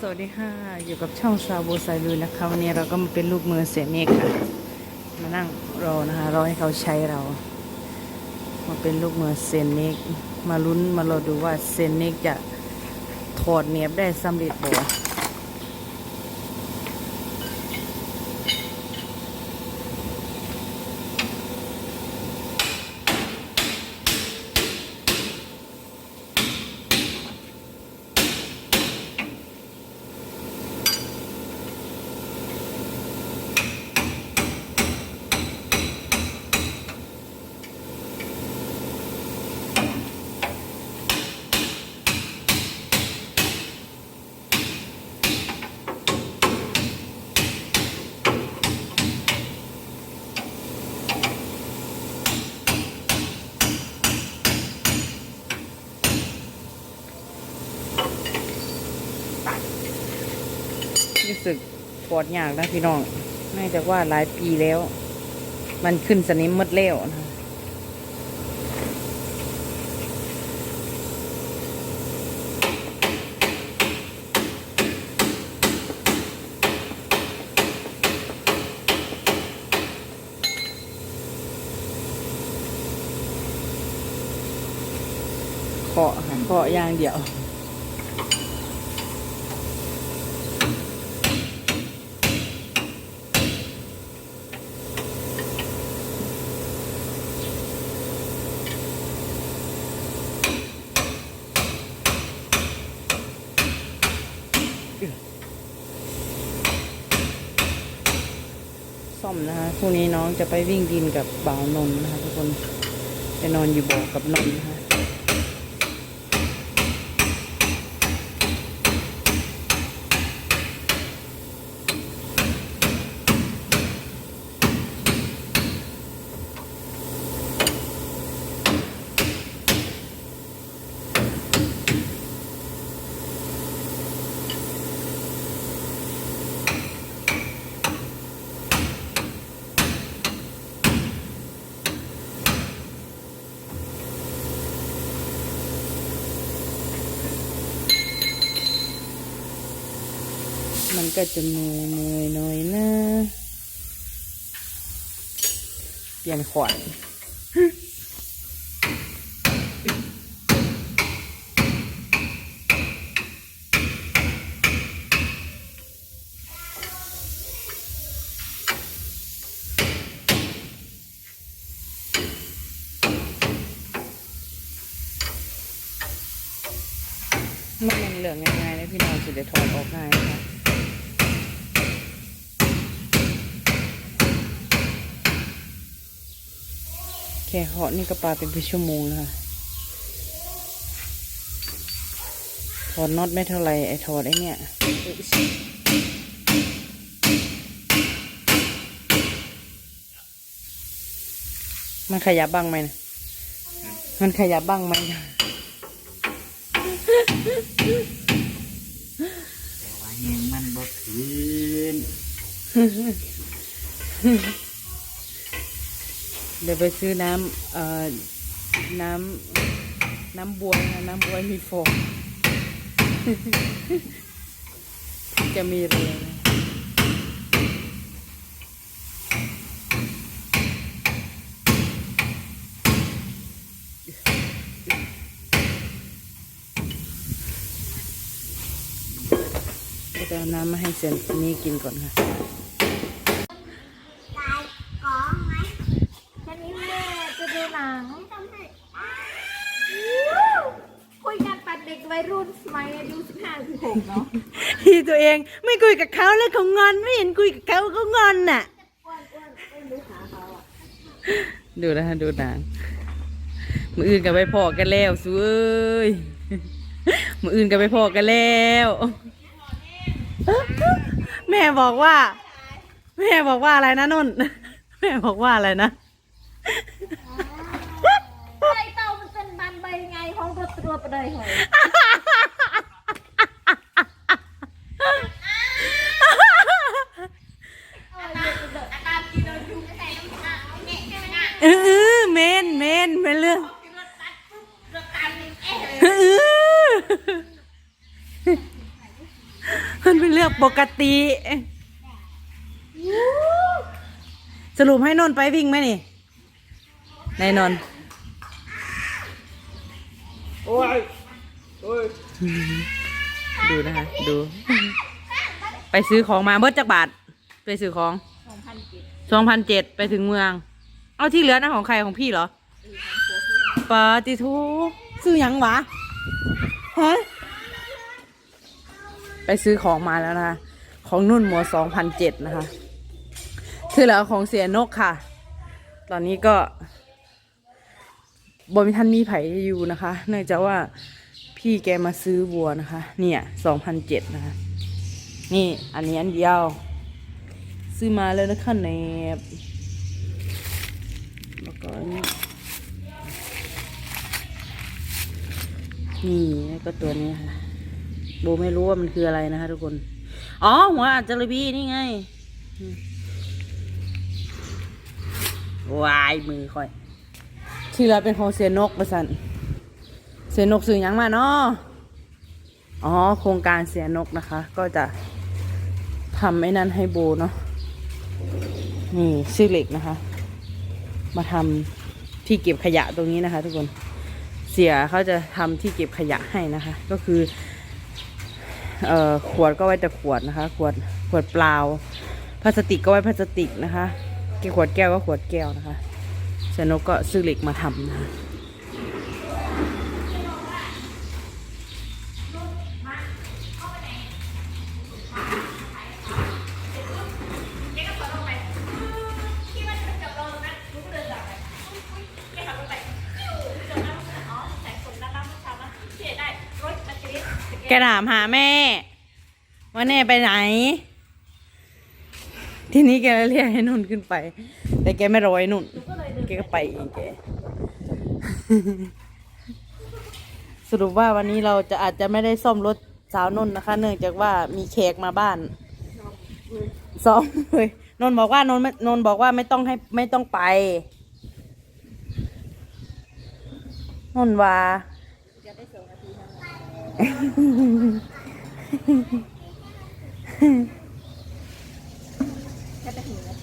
สวัสดีค่ะ อยู่กับช่องซาโบไซลุยนะคะ วันนี้เราก็มาเป็นลูกมือเสียเมฆค่ะ มานั่งรอนะคะ รอให้เขาใช้เรา มาเป็นลูกมือเซนเมกมาลุ้นมารอดูว่าเซนเมกจะถอดเนียบได้สำเร็จบ่ รู้สึกปวดยากนะพี่น้องน่าจะว่าหลายปีแล้ว มันขึ้นสนิมมดแล้วนะเคาะค่ะเคาะอย่างเดียว ซ่อมนะคะคู่นี้น้องจะไปวิ่งดินกับบ่าวนนนะคะทุกคนไปนอนอยู่บ่อกับนนนะคะ มันก็จะเหนื่อยเหนื่อยหน่อยนะ เปลี่ยนขวัญมันเป็นเหลืองง่ายๆนะพี่น้องจะได้ถอดออกง่ายนะคะ ค่เหาะนี่ก็ปลาเป็นเป็นชั่วโมงนะคะถอดน็อตไม่เท่าไหรไอ้ถอดไอ้เนี่ยมันขยับบ้างไหมนะมันขยับบ้างไหมนะแต่ว่าแหงมันบ่คืน เดี๋ยวไปซื้อน้ำเอ่อน้ำน้ำบัวนะน้ำบัวมีฟองจะมีเรือนะจะเอาน้ำมาให้เซนนี่กินก่อนค่ะ ตายก้องไหมวันนี้แม่จะดูหนังคุยกันปัดเด็กวัย รุ่นสมัยอายุสิบห้าสิบหกเนาะที่ตัวเองไม่คุยกับเขาแล้วเขางอนไม่เห็นคุยกับเขาเขางอนน่ะ อ้วนอ้วนอ้วนดูขาเขาอะดูนะฮะดูหนังมืออื่นกับไปพอกันแล้วสุเอ้ยมืออื่นกับไปพอกันแล้ว แม่บอกว่า แม่บอกว่าอะไรนะนุ่น แม่บอกว่าอะไรนะ ใบเต่ามันเป็นบันใบไงของตัวตัวประเดยหอยอาการกินเราอยู่ใส่น้ำตาลเนี่ยใช่ไหมนะ เออเมนเมนเมนเรื่อง รถตัดปุ๊บรถตัดนี่เอ๊ะ เออ มันเป็นเรื่องปกติ สรุปให้นนท์ไปวิ่งไหมนี่นายนนท์โอ้ยโอ้ยดูนะคะ ดู ไปซื้อของมาเบิดจักบาท ไปซื้อของสองพันเจ็ดสองพันเจ็ดไปถึงเมือง เอาที่เหลือนะของใครของพี่เหรอปาติทูซื้อหยังวะฮะ ไปซื้อของมาแล้วนะคะของนุ่นหมัวสองพันเจ็ดนะคะที่เหลือของเสียนกค่ะ ตอนนี้ก็บนทันมีไผ่อยู่นะคะ เนื่องจากว่าพี่แกมาซื้อวัวนะคะ เนี่ยสองพันเจ็ดนะคะ นี่อันนี้อันเดียว ซื้อมาแล้วนะคะแหนบแล้วก็นนี้นี่แล้วก็ตัวนี้ค่ะ โบไม่รู้ว่ามันคืออะไรนะคะทุกคน อ๋อ หัวอาจจระบีนี่ไงวายมือค่อย ที่เราเป็นของเสียนกประสันเสียนกสื่อยังมาเนาะอ๋อ โครงการเสียนกนะคะ ก็จะทำไอ้นั่นให้โบเนาะ นี่ชื่อเหล็กนะคะ มาทำที่เก็บขยะตรงนี้นะคะ ทุกคน เสียเขาจะทำที่เก็บขยะให้นะคะ ก็คือ เอ่อขวดก็ไว้แต่ขวดนะคะ ขวดขวดเปล่าพลาสติกก็ไว้พลาสติกนะคะขวดแก้วก็ขวดแก้วนะคะเสนกก็ซื้อเหล็กมาทำนะคะ แกถามหาแม่ ว่าแน่ไปไหน ทีนี้แกเรียกให้นุ่นขึ้นไป แต่แกไม่รอให้นุ่น แกก็ไปเองแก สรุปว่าวันนี้เราจะอาจจะไม่ได้ซ่อมรถสาวนุ่นนะคะ เนื่องจากว่ามีแขกมาบ้านซ้อมเลยนนบอกว่านนไม่นนบอกว่าไม่ต้องให้ไม่ต้องไปนนว่า จะได้สองนาทีทำแค่จะถึงแล้ว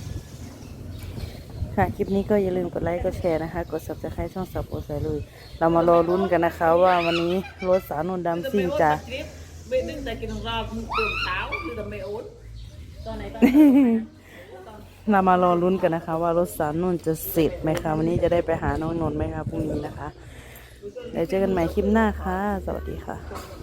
ค่ะ คลิปนี้ก็อย่าลืมกดไลค์ กดแชร์นะคะ กด subscribe ช่องสับโอใส่เลยเรามารอรุ้นกันนะคะ ว่าวันนี้รถสาวนนท์ดำซิ่งจะ Bên đứng tại kia thằng ra tường tháo như là mẹ ốn ตอนไหนตอนเรามารอรุ้นกันนะคะ ว่ารถสาวนนท์จะเสร็จไหมคะ วันนี้จะได้ไปหาน้องนนท์ไหมคะพรุ่งนี้นะคะ เดี๋ยวเจอกันใหม่คลิปหน้าค่ะ สวัสดีค่ะ